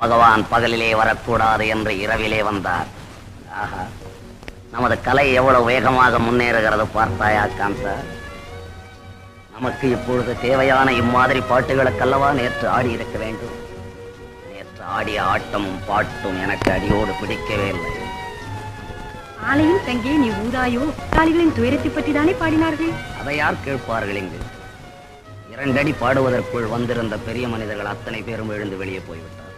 பகவான் பகலிலே வரக்கூடாது என்று இரவிலே வந்தார். ஆஹா. நமது கலை எவ்வளவு வேகமாக முன்னேறுகிறது பார்த்தாயா காந்தா நமக்கு இப்பொழுது தேவையான இம்மாதிரி பாட்டுகளுக்கல்லவா நேற்று ஆடி இருக்க வேண்டும்? நேற்று ஆடிய ஆட்டமும் பாட்டும் எனக்கு அடியோடு பிடிக்கவே இல்லை. ஆலையும் தங்கே நீ ஊராயோ காலிகளின் துயரத்தை பற்றி தானே பாடினார்கள்? அதை யார் கேட்பார்கள் இங்கு? இரண்டடி பாடுவதற்குள் வந்திருந்த பெரிய மனிதர்கள் அத்தனை பேரும் எழுந்து வெளியே போய்விட்டார்